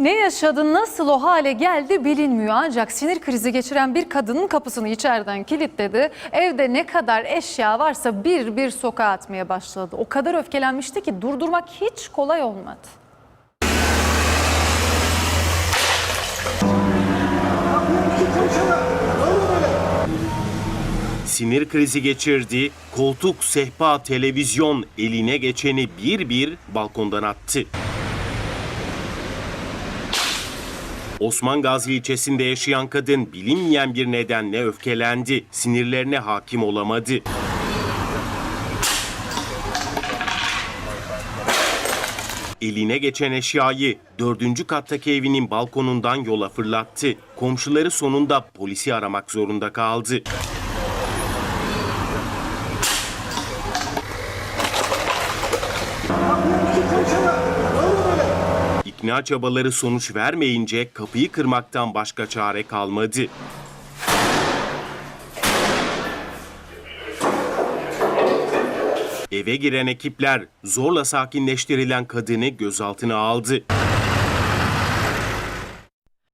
Ne yaşadı, nasıl o hale geldi bilinmiyor. Ancak sinir krizi geçiren bir kadının kapısını içeriden kilitledi. Evde ne kadar eşya varsa bir bir sokağa atmaya başladı. O kadar öfkelenmişti ki durdurmak hiç kolay olmadı. Sinir krizi geçirdi, koltuk, sehpa, televizyon eline geçeni bir bir balkondan attı. Osman Gazi ilçesinde yaşayan kadın bilinmeyen bir nedenle öfkelendi. Sinirlerine hakim olamadı. Eline geçen eşyayı dördüncü kattaki evinin balkonundan yola fırlattı. Komşuları sonunda polisi aramak zorunda kaldı. İkna çabaları sonuç vermeyince kapıyı kırmaktan başka çare kalmadı. Eve giren ekipler zorla sakinleştirilen kadını gözaltına aldı.